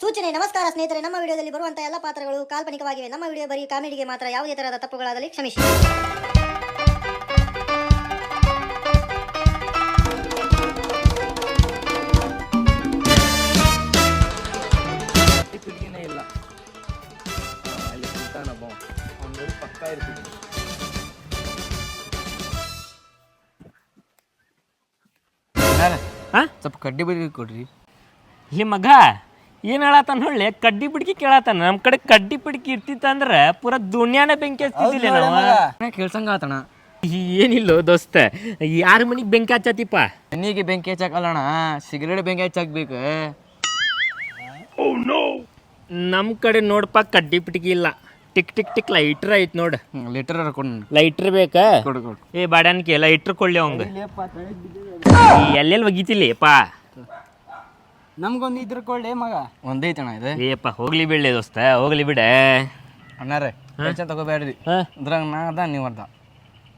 ಸೂಚನೆ ನಮಸ್ಕಾರ ಸ್ನೇಹಿತರೆ ನಮ್ಮ ವಿಡಿಯೋದಲ್ಲಿ ಬರುವಂತಹ ಎಲ್ಲ ಪಾತ್ರಗಳು ಕಾಲ್ಪನಿಕವಾಗಿವೆ. ನಮ್ಮ ವಿಡಿಯೋ ಬರೀ ಕಾಮಿಡಿಗೆ ಮಾತ್ರ ಯಾವುದೇ ತರಹದ ತಪ್ಪುಗಳಾದಲ್ಲಿ ಕ್ಷಮಿಸಿ. ತಿರುಗಿನೇ ಇಲ್ಲ ಆ, ಅಲ್ಲಿ ಕುಂತಾನಬ್ಬ ಅವ್ನು ಪಕ್ಕ ಇರ್ತೀನಿ ಹಾ? ಸ್ವಲ್ಪ ಕಡ್ಡಿ ಬರೀ ಕೊಡ್ರಿ. ಇಲ್ಲಿ ಮಗ ಏನು ಹೇಳತ್ತಾನ ಹೊಳ್ಳೆ? ಕಡ್ಡಿ ಬಿಡ್ಕಿ ಕೇಳತ್ತಾನ? ನಮ್ಮ ಕಡೆ ಕಡ್ಡಿ ಪಿಡ್ಕಿ ಇರ್ತಿತ್ತಂದ್ರ ಪೂರ ದುನಿಯಾನ ಬೆಂಕಿ ಹಚ್ಚಿದಿಲ್ಲ ನಾವು ಕೇಳ್ಸಂಗ ಆತಣ ಏನಿಲ್ಲ ದೋಸ್ತ ಯಾರ ಮನಿಗೆ ಬೆಂಕಿ ಹಚ್ಚತಿಪ್ಪ ಮನಿಗೆ ಬೆಂಕಿ ಹಚ್ಚಾಕಲ್ಲಣ್ಣ? ಸಿಗರೇಟ್ ಬೆಂಕಿ ಹಚ್ಚಕ್ಬೇಕು. ನಮ್ಮ ಕಡೆ ನೋಡಪ್ಪ ಕಡ್ಡಿ ಪಿಟ್ಕಿ ಇಲ್ಲ. ಟಿಕ್ ಟಿಕ್ ಟಿಕ್ ಲೈಟ್ರ್ ಐತ್ ನೋಡ್. ಲೈಟರ್ ಕೊಡು ಲೈಟ್ರ್ ಬೇಕಾ? ಕೊಡು ಕೊಡು. ಏ ಬಾಡ್ಯಾನ್ಕೆ ಲೈಟ್ರ್ ಕೊಳ್ಳಿ ಅವಂಗ. ಎಲ್ಲೆಲ್ಲಿ ಒಗಿತಿಲ್ಲಪ್ಪ ನಮ್ಗೊಂದು ಇದ್ರ ಕೊಳ್ಳೆ ಮಗ. ಒಂದೈತಣ್ಣ ಇದೆ? ಏಪ್ಪ ಹೋಗ್ಲಿ ಬಿಡ್ಲಿ ದೋಸ್ತ ಹೋಗ್ಲಿ ಬಿಡ. ಅಣ್ಣಾರೆ ಟೆನ್ಷನ್ ತಗೋಬೇಡ್ರಿ. ಹಾ? ಅದ್ರಾಗ ನಾ ಅದ ನೀವು ಅರ್ಧ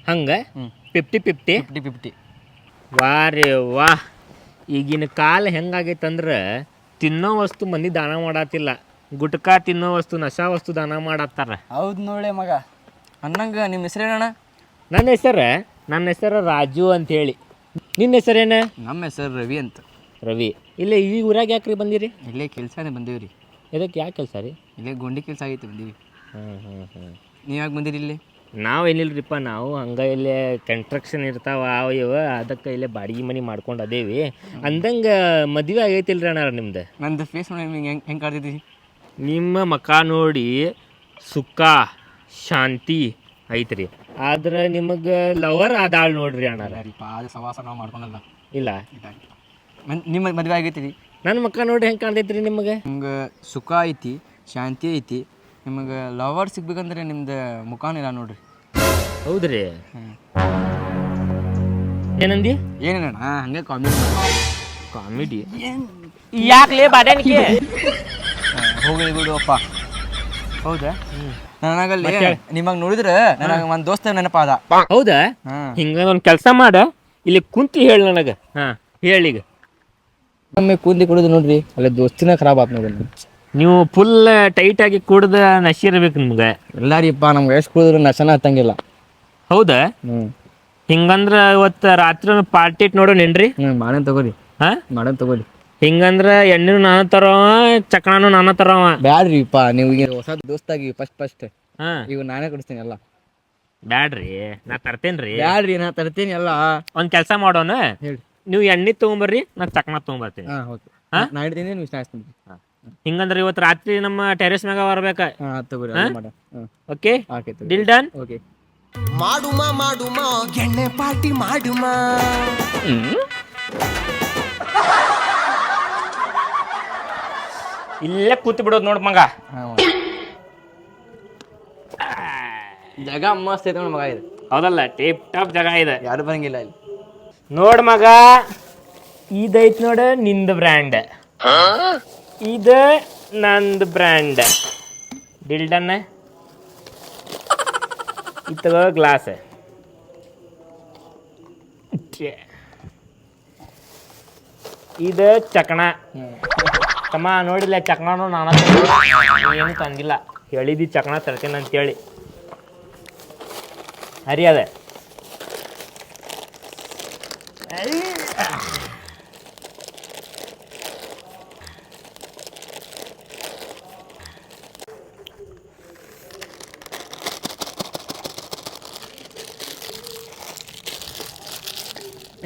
ಹಂಗ? ಫಿಫ್ಟಿ ಫಿಫ್ಟಿ ಫಿಫ್ಟಿ ಫಿಫ್ಟಿ ವಾ ರೇ ವಾ. ಈಗಿನ ಕಾಲ ಹೆಂಗಾಗೈತಂದ್ರೆ ತಿನ್ನೋ ವಸ್ತು ಮಂದಿ ದಾನ ಮಾಡತ್ತಿಲ್ಲ ಗುಟ್ಕಾ ತಿನ್ನೋ ವಸ್ತು ನಶಾ ವಸ್ತು ದಾನ ಮಾಡತ್ತಾರ. ಹೌದು ನೋಳೆ ಮಗ. ಅನ್ನಂಗ ನಿಮ್ಮ ಹೆಸರು ಏನಣ್ಣ ನನ್ನ ಹೆಸರು ನನ್ನ ಹೆಸರು ರಾಜು ಅಂತ ಹೇಳಿ. ನಿನ್ನ ಹೆಸರೇನ? ನಮ್ಮ ಹೆಸರು ರವಿ ಅಂತ. ರವಿ. ಇಲ್ಲೇ ಈ ಊರಾಗ ರೀ ಬಂದಿರಿ? ಇಲ್ಲೇ ಕೆಲಸನೇ ಬಂದೀವಿ ರೀ ಇದಕ್ಕೆ ಯಾಕೆ ಕೆಲಸ ರೀ? ಇಲ್ಲೇ ಗೊಂಡಿ ಕೆಲಸ ಆಗೈತೆ ಬಂದೀವಿ. ಹ್ಞೂ ಹ್ಞೂ ಹ್ಞೂ ನೀವು ಯಾಕೆ ಬಂದಿರಿ ಇಲ್ಲಿ? ನಾವು ಏನಿಲ್ಲರಿಪ್ಪ ನಾವು ಹಂಗೆ ಇಲ್ಲೇ ಕನ್ಸ್ಟ್ರಕ್ಷನ್ ಇರ್ತಾವ ಅವು ಇವ ಅದಕ್ಕೆ ಇಲ್ಲೇ ಬಾಡಿಗೆ ಮನೆ ಮಾಡ್ಕೊಂಡು ಅದೇವಿ. ಅಂದಂಗೆ ಮದುವೆ ಆಗೈತಿಲ್ರಿ ಅಣ್ಣ ನಿಮ್ದು? ನಂದು ಫೇಸ್ ನೋಡಿ ನಿಮ್ಗೆ ಹೆಂಗೆ ಹೆಂಗೆ ಕಾಡ್ತಿದ್ದೀವಿ ನಿಮ್ಮ ಮಕ ನೋಡಿ ಸುಖ ಶಾಂತಿ ಐತ್ರಿ. ಆದ್ರೆ ನಿಮಗೆ ಲವರ್ ಅದಾಳ್ ನೋಡ್ರಿ ಅಣ್ಣ ರೀ ಪಾದ ಸವಾಸ ನಾವು ಮಾಡ್ಕೊಂಡಲ್ಲ. ಇಲ್ಲ? ನಿಮ್ಮ ಮದುವೆ ಆಗೈತಿ ನನ್ನ ಮಕ್ಕ ನೋಡಿ ಹೆಂಗೆ ಕಾಣ್ತೈತ್ರಿ ನಿಮಗೆ? ನಿಮ್ಗೆ ಸುಖ ಐತಿ ಶಾಂತಿ ಐತಿ. ನಿಮಗೆ ಲವರ್ ಸಿಗ್ಬೇಕಂದ್ರೆ ನಿಮ್ದು ಮುಖಾನಿಲ್ಲ ನೋಡ್ರಿ. ಹೌದ್ರಿ? ಏನಂದಿ? ಏನೇನಣ್ಣ? ಹಂಗೆ ಕಾಮಿಡಿ ಕಾಮಿಡಿ ಯಾಕ್ಲೇ ಬಾಡ್ಯಾನಿಕೆ ಹೋಗಲಿ ಬಿಡುವಪ್ಪ ಹೌದಾ? ನನಗಲ್ಲಿ ನಿಮಗೆ ನೋಡಿದ್ರೆ ನನಗೆ ಒಂದು ದೋಸ್ತ ನೆನಪಾದ. ಹೌದಾ? ಹಾಂ. ಹಿಂಗ ಒಂದು ಕೆಲಸ ಮಾಡ ಇಲ್ಲಿ ಕುಂತಿ ಹೇಳಿ ನನಗೆ. ಹಾಂ. ಹೇಳೀಗ. ಒಮ್ಮೆ ಕೂದಿ ಕುಡಿದು ನೋಡ್ರಿ ಅಲ್ಲಿ ದೋಸ್ತಿನ ಖರಾಬ್ ಆತ್ ನೋಡ್ರಿ ನೀವು ಫುಲ್ ಟೈಟ್ ಆಗಿ ಕುಡ್ದ ನಶಿ ಇರ್ಬೇಕು ನಿಮ್ಗೆ. ಎಲ್ಲಾರಿಪ್ಪ ನಮ್ಗೆ ಎಷ್ಟು ಕುಡಿದ್ರು ನಶನ ಹತ್ತಂಗಿಲ್ಲ ಹೌದಾ? ಹ್ಮ್. ಹಿಂಗಂದ್ರ ಇವತ್ತ ರಾತ್ರಿ ಪಾರ್ಟಿ ಇಟ್ ನೋಡೋಣೇನ್ರಿ ಹ್ಞೂ ಮಾಡೋಣ ತಗೋರಿ. ಹಾ? ಮಾಡೋಣ ತಗೋರಿ. ಹಿಂಗಂದ್ರ ಎಣ್ಣೆ ನಾನು ತರೋವ ಚಕ್ರಾನು ನಾನು ತರೋವ ಬ್ಯಾಡ್ರಿಪ್ಪ ನೀವು ಈಗ ಹೊಸ ದೋಸ್ತಾಗಿ ಫಸ್ಟ್ ಫಸ್ಟ್ ಹಾ. ಈಗ ನಾನೇ ಕುಡಿಸ್ತೀನಿ ಎಲ್ಲ. ಬ್ಯಾಡ್ರಿ ನಾ ತರ್ತೇನ್ರಿ. ಬ್ಯಾಡ್ರಿ ನಾ ತರ್ತೀನಿ ಎಲ್ಲ. ಒಂದ್ ಕೆಲಸ ಮಾಡೋಣ? ಹೇಳಿ ನೀವು ಎಣ್ಣೆ ತಗೊಂಬರ್ರಿ ನಾ ಚಕ್ನ ತೊಗೊಂಬರ್ತೀನಿ. ಹಿಂಗಂದ್ರೆ ಓಕೆ ಹಾ? ನಾ ಹಿಡ್ತೀನಿ ನೀವು ಸ್ನಾಕ್ಸ್ ಹಿಂಗಂದ್ರ ಇವತ್ತು ರಾತ್ರಿ ನಮ್ಮ ಟೆರೆಸ್ ಮ್ಯಾಗ ಬರ್ಬೇಕ? ಹಾಂ ತಗೋರಿ ಅದೇ ಮಾಡ. ಹಾಂ. ಓಕೆ ಓಕೆ ತಗೋರಿ. ಡಿಲ್ ಡನ್ ಓಕೆ ಮಾಡುಮ ಮಾಡುಮ ಎಣ್ಣೆ ಪಾರ್ಟಿ ಮಾಡುಮ? ಇಲ್ಲೇ ಕೂತ್ ಬಿಡೋದು ನೋಡ್ ಮಗ. ಜಗ ಜಾಗ ಮಸ್ತ್ ಐತೆ ನೋಡಿ ಮಗ ಇದು. ಹೌದಲ್ಲ ಟೇಪ್ ಟಾಪ್ ಜಾಗ ಇದೆ. ಯಾರು ಬರಂಗಿಲ್ಲ ಇಲ್ಲಿ. ನೋಡ್ ಮಗ. ಇದೈತ್ ನೋಡ ನಿಂದ ಬ್ರ್ಯಾಂಡ್. ಇದ ನಂದ್ ಬ್ರ್ಯಾಂಡ್. ಡಿಲ್ಡನ್ ಇತ್ತಗೋ ಗ್ಲಾಸ್. ಇದು ಚಕಣ. ತಮ್ಮ ನೋಡಿಲ್ಲ ಚಕಣನು ನಾನು. ಏನು ತಂದಿಲ್ಲ. ಹೇಳಿದಿ ಚಕಣ ತರ್ತೀನಿ ಅಂತೇಳಿ. ಹರಿ ಅದ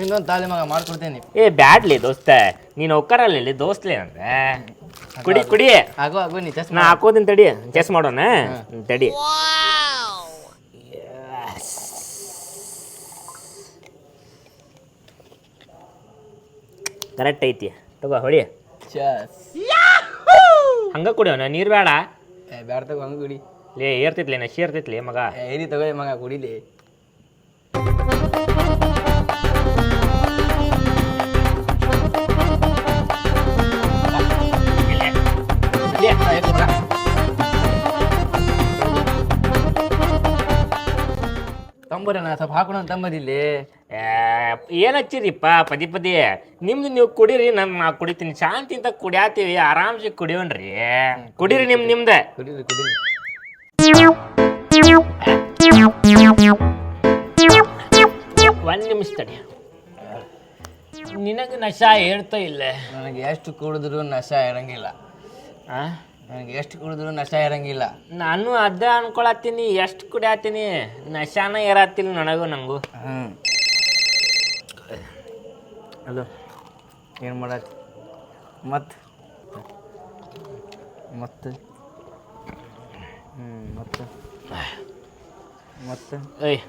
ಇನ್ನೊಂದು ತಾಲಿ ಮಗ ಮಾಡ್ಕೊಡ್ತೀನಿ. ಏ ಬ್ಯಾಡ್ಲಿ ದೋಸ್ತ. ನೀನು ಒಕ್ಕರಲ್ಲ ದೋಸ್ತ್ಲಿ ಅಂದ್ರೆ? ಕುಡಿ ಕುಡಿ. ಆಗೋ ಆಗೋ ನೀ ಚೆಸ್ ನಾ ಹಾಕೋದಿನ ತಡಿ. ಚೆಸ್ ಮಾಡೋಣ? ತಡಿ. ಕರೆಕ್ಟ್ ಐತಿ. ತಗೋ ಹೊಡಿ. ಚೆಸ್ ಹಂಗ ಕುಡಿಯೋಣ? ನೀರು ಬೇಡ ಏ ಬ್ಯಾಡ ತಗೋ ಹಂಗ ಕುಡಿ. ಲೇ ಏರ್ತೈತ್ಲಿ ನಶಿ ಏರ್ತೈತ್ಲಿ ಮಗ. ಏರಿ ತಗೋ ಮಗ ಕುಡಿಲಿ. ಸ್ವಲ್ಪ ಹಾಕೋಣ ತಂಬರಿ ಇಲ್ಲಿ ಏನು ಹಚ್ಚಿರಿಪ್ಪ ಪದಿ ಪದೇ? ನಿಮ್ದು ನೀವು ಕುಡೀರಿ ನಾನು ನಾ ಕುಡಿತೀನಿ. ಶಾಂತಿ ಅಂತ ಕುಡಿಯಾತೀವಿ ಆರಾಮ್ಸಿ ಕುಡಿಯೋಣ್ರಿ. ಕುಡೀರಿ ನಿಮ್ ನಿಮ್ದೆ. ಕುಡೀರಿ ಕುಡೀರಿ. ಒಂದು ನಿಮಿಷ ತಡಿ. ನಿನಗೆ ನಶಾ ಹೇಳ್ತಾ ಇಲ್ಲ. ನನಗೆ ಎಷ್ಟು ಕುಡಿದ್ರು ನಶಾ ಇರಂಗಿಲ್ಲ. ಆ? ನನಗೆ ಎಷ್ಟು ಕುಡಿದ್ರು ನಶಾ ಇರಂಗಿಲ್ಲ. ನಾನು ಅದ ಅನ್ಕೊಳತ್ತೀನಿ ಎಷ್ಟು ಕುಡಿಯತ್ತೀನಿ ನಶಾನ ಇರತ್ತಿಲ್ಲ ನನಗೂ ನನಗೂ ಹ್ಞೂ ಹಲೋ. ಏನು ಮಾಡತ್ತಿ? ಮತ್ತು? ಮತ್ತೆ? ಹ್ಞೂ ಮತ್ತೆ? ಮತ್ತೆ? ಏಯ್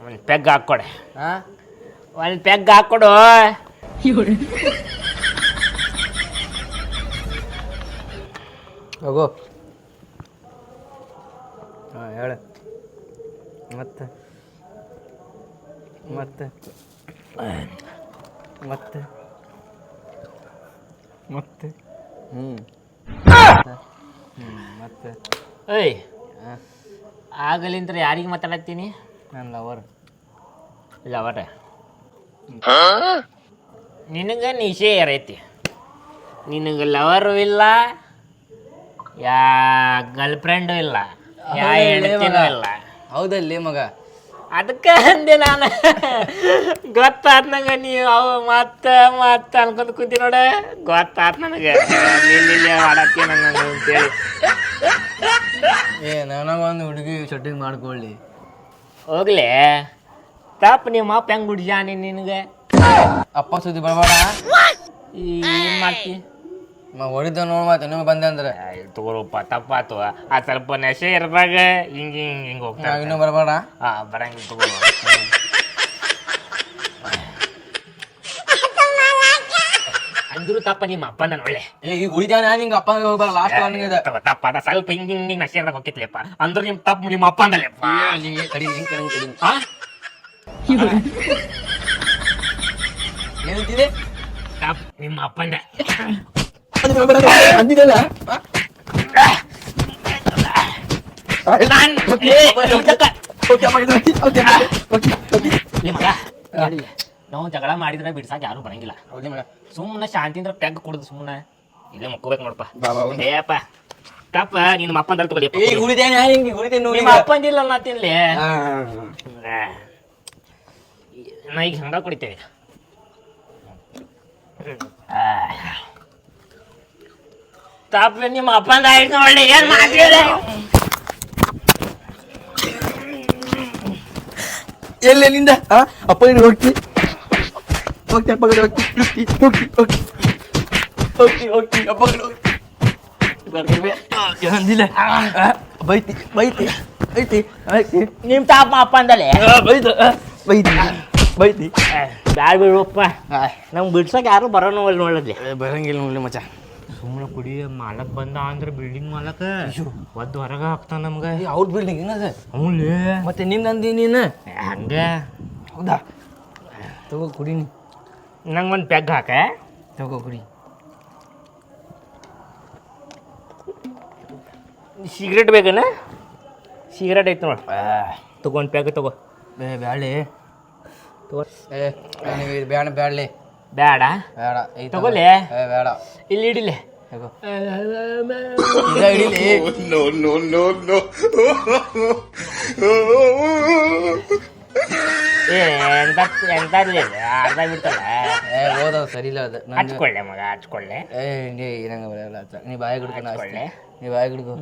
ಒಂದು ಪೆಗ್ ಹಾಕ್ಕೊಡೆ ಹಾಂ? ಒಂದು ಪೆಗ್ ಹಾಕ್ಕೊಡು ಹೋಗೋ. ಹಾಂ ಹೇಳ. ಮತ್ತೆ? ಮತ್ತೆ? ಮತ್ತೆ? ಮತ್ತೆ? ಹ್ಞೂ ಹ್ಞೂ ಮತ್ತೆ? ಏಯ್! ಆಗಲಿಂತ್ರ ಯಾರಿಗೆ ಮಾತಾಡತ್ತೀನಿ? ನನ್ನ ಲವರ್? ಲವರ ನಿನಗೆ ನಿಶೆ ಇರೈತಿ. ನಿನಗೆ ಲವರು ಇಲ್ಲ. ಯಾ ಗರ್ಲ್ ಫ್ರೆಂಡು ಇಲ್ಲ. ಯಾ ಹೆಂಡತಿನೂ ಇಲ್ಲ. ಹೌದಲ್ಲಿ ಮಗ. ಅದಕ್ಕೆ ಅಂದೆ ನಾನು. ಗೊತ್ತಾದ ನಂಗೆ ನೀವು ಅವು ಮತ್ತೆ ಮತ್ತೆ ಅನ್ಕೊಂತ ಕೂತಿ ನೋಡ. ಗೊತ್ತಾದ ನನಗೆ. ಇಲ್ಲಿ ಮಾಡತ್ತಿ ನಂಗೆ ಅಂತೇಳಿ. ಏ ನನಗೊಂದು ಹುಡುಗಿ ಸೆಟ್ಟಿಂಗ್ ಮಾಡ್ಕೊಳ್ಳಿ ಹೋಗ್ಲಿ. ತಪ್ಪ ನಿಮ್ಮ ಅಪ್ಪ ಹೆಂಗ್ ಹುಡ್ಜಾನಿ ನಿನಗೆ? ಅಪ್ಪ ಸುದ್ದಿ ಬರಬೇಡ. ಏನು ಮಾಡ್ತಿ? ಹೊಡಿದ ನೋಡ್ ಮತ್ತೆ ಇನ್ನೊಮ್ಮೆ ಬಂದೆ ಅಂದ್ರೆ. ತಗೋರಪ್ಪ ತಪ್ಪಾತು ಆ ಸ್ವಲ್ಪ ನೆಶೆ ಇರ್ದಾಗ ಹಿಂಗ ಹಿಂಗ ಹಿಂಗ ಹೋಗ್ತಾ ಇನ್ನೂ ಬರಬೇಡ. ಹಾ ಬರಂಗಿಲ್ಲ ತಗೋ ಅಂದ್ರು ತಪ್ಪ ನಿಮ್ಮ ಅಪ್ಪನ ಒಳ್ಳೆ. ಏ ಈಗ ಹುಡಿದ್ಯಾನ ನಾನು ಹಿಂಗೆ ಅಪ್ಪ ಹೋಗ್ಬಾರ ಲಾಸ್ಟ್ ತಪ್ಪ ತಪ್ಪ ಅದ ಸ್ವಲ್ಪ ಹಿಂಗ ಹಿಂಗ ಹಿಂಗ ನಶೆ ಇರ್ದಾಗ ಹೋಗಿತ್ಲೆಪ್ಪ ಅಂದ್ರು ನಿಮ್ ತಪ್ಪು ನಿಮ್ಮ ಅಪ್ಪ ಅಂದಲೆಪ್ಪ ಕಡಿ ಹಿಂಗ ಕಡಿ ಕಡಿ ಹಾ? ಏನಂತಿದೆ ತಪ್ಪ ನಿಮ್ಮ ಅಪ್ಪಂದ ನಾವು ಜಗಳ ಮಾಡಿದ್ರೆ ಬಿಡ್ಸಾಕ ಯಾರು ಬರಂಗಿಲ್ಲ. ಸುಮ್ಮನೆ ಶಾಂತಿಯಿಂದ ಟ್ಯಾಗ್ ಕುಡ್ದು ಸುಮ್ಮನೆ ಇಲ್ಲೇ ಮುಕ್ಕೋಬೇಕು ನೋಡಪ್ಪ. ಏಪ್ಪ. ಕಪ್ಪ ನಿನ್ನ ಅಪ್ಪಂದ ನಿಮ್ಮ ಅಪ್ಪಂದಿಲ್ಲ ನಾ ತಿನ್ಲಿ ನಾ ಈಗ ಹಂಗ ಕುಡಿತೇವೆ. ತಪ್ಪ ನಿಮ್ಮ ಅಪ್ಪಂದ ಆಯ್ತು ನೋಡಿ ಏನ್ ಮಾಡ್ತೀರಿ? ಎಲ್ಲೆಲ್ಲಿಂದ ಅಪ್ಪ ಇಲ್ಲಿ ಹೋಗ್ತಿ ಹೋಗ್ತಿ ಅಪ್ಪ ಕಡೆ ಹೋಗ್ತಿ ಹೋಗ್ತಿ ಹೋಗ್ತಿ ಹೋಗ್ತಿ ಹೋಗ್ತಿ ಅಪ್ಪ ಕಡೆ ಹೋಗ್ತಿ ಅಂದಿಲ್ಲ. ಬೈತಿ ಬೈತಿ ಬೈತಿ ಬೈತಿ. ನಿಮ್ಮ ತಾಪ ಅಪ್ಪಂದಲೇ? ಬೈತು ಬೈತಿ ಬೈತಿ ಬ್ಯಾಡ ಬಿಡುವಪ್ಪ ನಮ್ಗೆ ಬಿಡ್ಸಕ್ಕೆ ಯಾರು ಬರೋಣ ನೋಡಲಿ ಬರಂಗಿಲ್ಲ ನೋಡಿ ಮಚ್ಚ. ಸುಮ್ಮನೆ ಕುಡಿ ಮಾಲಕ್ ಬಂದ ಅಂದ್ರೆ ಬಿಲ್ಡಿಂಗ್ ಮಾಲಕ. ಒದ್ದು ಹೊರಗೆ ಹಾಕ್ತಾನ ನಮ್ಗೆ. ಔಟ್ ಬಿಲ್ಡಿಂಗ್ ಏನದ? ಹ್ಞೂ ಮತ್ತೆ ನಿಂದ ಅಂದಿ ನೀನು ಹಂಗ. ಹೌದಾ? ತಗೋ ಕುಡಿ ನಂಗೆ ಒಂದು ಪೆಗ್ ಹಾಕ. ತಗೋ ಕುಡಿ. ಸಿಗರೇಟ್ ಬೇಕನ? ಸಿಗರೇಟ್ ಐತೆ ನೋಡಿ. ತಗೊಂಡು ಪ್ಯಾಕ್ ತಗೋ. ಬೇಳೆ ಬ್ಯಾಳೆ. ತಗೋ. ಬ್ಯಾಣ ಬ್ಯಾಡ್ಲೆ. ಬೇಡ. ಬೇಡ. ತಗೊಳ್ಳಿ. ಏ ಬೇಡ. ಇಲ್ಲಿ ಇಡಿಲೆ ತಗೋ. ಹಿಡೀಲಿ. ಏ ಎಂತ ಅರ್ಧ ಬಿಡ್ತಲ್ಲ. ಏ ಓದೋ ಸರಿ ಇಲ್ಲ ಅದು. ನಂದು ಹಚ್ಕೊಳ್ಳೆ ಮಗ ಹಚ್ಕೊಳ್ಳೆ. ಏ ಹಿಂಗೆ ನಂಗೆ ಬರಲ್ಲ ಅಚ್ಚ ನೀ ಬಾಯಿ ಹಿಡ್ಕೊ ನಾ ಹಚ್ಕೊಳ್ಳೆ. ನೀ ಬಾಯಿ ಹಿಡ್ಕೊ.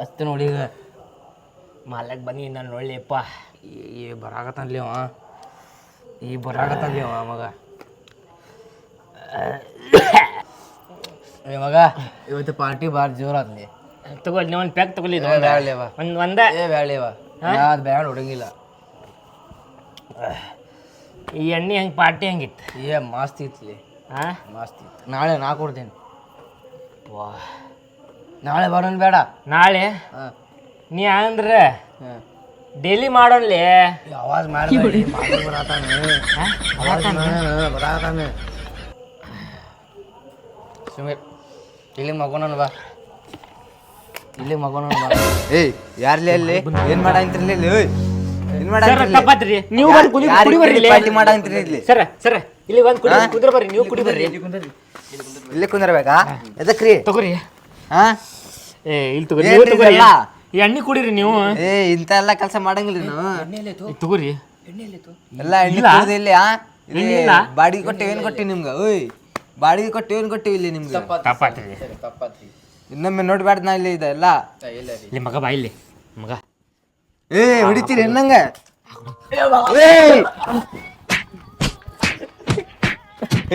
ಅಷ್ಟು ನೋಡಿ ಈಗ. ಮಾಲಕ್ ಬನ್ನಿ ನಾನು ನೋಡ್ಲಿಪ್ಪ ಈ- ಈ ಬರಾಕತ್ತಾನ್ಲಿ ಅವ. ಈ ಬರಾಕತ್ತಾನ್ಲಿ ಅವ ಮಗ. ಏ ಮಗ ಇವತ್ತು ಪಾರ್ಟಿ ಬಾರ್ ಜೋರಾತ್ಲಿ. ತಗೋ ನೀವು ಒಂದು ಪ್ಯಾಕ್ ತಗೊಳ್ಳಿ ಒಂದು. ಬ್ಯಾಡ್ಲಿ ಅವ. ಒಂದು ಒಂದೇ. ಏ ಬ್ಯಾಡ್ಲಿ ಅವ. ನಾ ಅದು ಬ್ಯಾಡ್ ಹೊಡಂಗಿಲ್ಲ. ಈ ಎಣ್ಣೆ ಹೆಂಗೆ ಪಾರ್ಟಿ ಹೆಂಗಿತ್ತು? ಏ ಮಾಸ್ತಿ ಇತ್ಲಿ. ಹಾಂ ಮಸ್ತ್ ಇತ್ತು. ನಾಳೆ ನಾ ಕೊಡ್ತೀನಿ. ವಾ ನಾಳೆ ಬರೋನ್ ಬೇಡ. ನಾಳೆ? ಹಾಂ. ನೀ ಅಂದ್ರೆ ಹಾಂ. ಡೈಲಿ ಮಾಡೋನ್ಲಿ ಆವಾಜ್ ಮಾಡಿ ಬರಾತಾನೆ. ಸುಮ್ಮನೆ ಇಲ್ಲಿ ಮಗೋಣ ಬಾ. ಇಲ್ಲಿ ಯಾರ್ ಏಯ್ ಯಾರ್ಲಿ ಅಲ್ಲಿ? ಏನ್ ಮಾಡಂತ್ರಿ ಇಲ್ಲಿ? ಓಯ್ ಏನ್ ಸರ್ ಮಾಡಂತ್ರಿ ನೀವು ಬಂದು ಕುಡಿ ಕುಡಿ ಬರ್ರಿ ಇಲ್ಲಿ ಪಾರ್ಟಿ ಮಾಡಂತ್ರಿ ಇಲ್ಲಿ? ಸರ್ ಸರ್ ಇಲ್ಲಿ ಬಂದು ಕುಡಿ ಕುದ್ರ ಬರ್ರಿ ನೀವು ಕುಡಿ ಬರ್ರಿ. ಇಲ್ಲಿ ಕುಂದಿರ್ಬೇಕಾ? ಎದಕ್ರಿ? ತಗೋರಿ. ಹಾ? ಏ ಇಲ್ಲಿ ತಗೋರಿ ನೀವು ತಗೋರಿ? ಈ ಎಣ್ಣೆ ಕುಡಿರಿ ನೀವು. ಏ ಇಂತ ಎಲ್ಲ ಕೆಲಸ ಮಾಡಂಗಿಲ್ಲ ನಾವು. ತಗೋರಿ. ಎಲ್ಲ ಎಣ್ಣೆ ಇಲ್ಲ? ಕುಡ್ದು ಇಲ್ಲಿ ಆ ಇಲ್ಲಿ ಎಣ್ಣೆ ಇಲ್ಲ? ಬಾಡಿಗೆ ಕೊಟ್ಟು ಏನ್ ಕೊಟ್ಟಿ ನಿಮ್ಗ? ಓಯ್ ಬಾಡಿಗೆ ಕೊಟ್ಟು ಏನ್ ಕೊಟ್ಟಿವಿ ಇಲ್ಲಿ ನಿಮ್ಗೆ? ತಪ್ಪಾತ್ರಿ ಇನ್ನೊಮ್ಮೆ ನೋಡ್ಬ್ಯಾಡ್ದ ನಾ ಇಲ್ಲಿ ಇದೆಲ್ಲ ಇಲ್ಲಿ ಮಗ ಬಾ ಇಲ್ಲಿ. ಮಗ. ಏ ಹೊಡಿತೀರಿ ಎನ್ನಂಗ ಏಯ್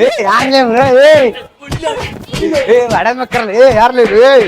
ಏ ಯಾರ್ಲೇ ಇವ್ರು? ಏಯ್ ಏ ಮಡ ಮಕ್ಕಳಲ್ಲ ಏ ಯಾರ್ಲೇ ಇವ್ರು? ಏಯ್